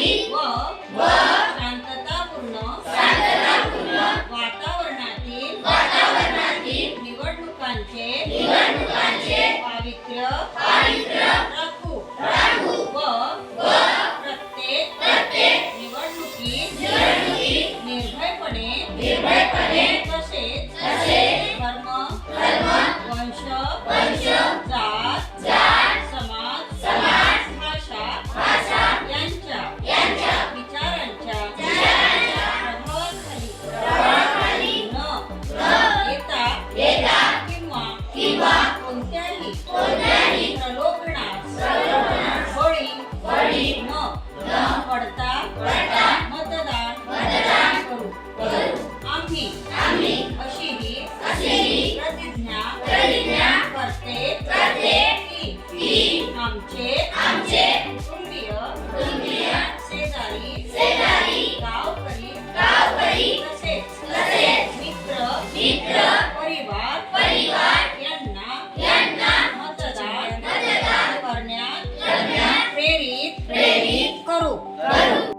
व शांततापूर्ण वातावरणातील वातावरणातील निवडणुकांचे निवडणुकांचे पावित्र्य आम्ही अशी ही अशी प्रतिज्ञा प्रतिज्ञा करते करते की की आमचे आमचे कुटुंबीय कुटुंबीय शेजारी शेजारी गावकरी गावकरी तसेच तसेच मित्र मित्र परिवार परिवार यांना यांना मतदान मतदान करण्यात करण्यात प्रेरित प्रेरित करू. करू.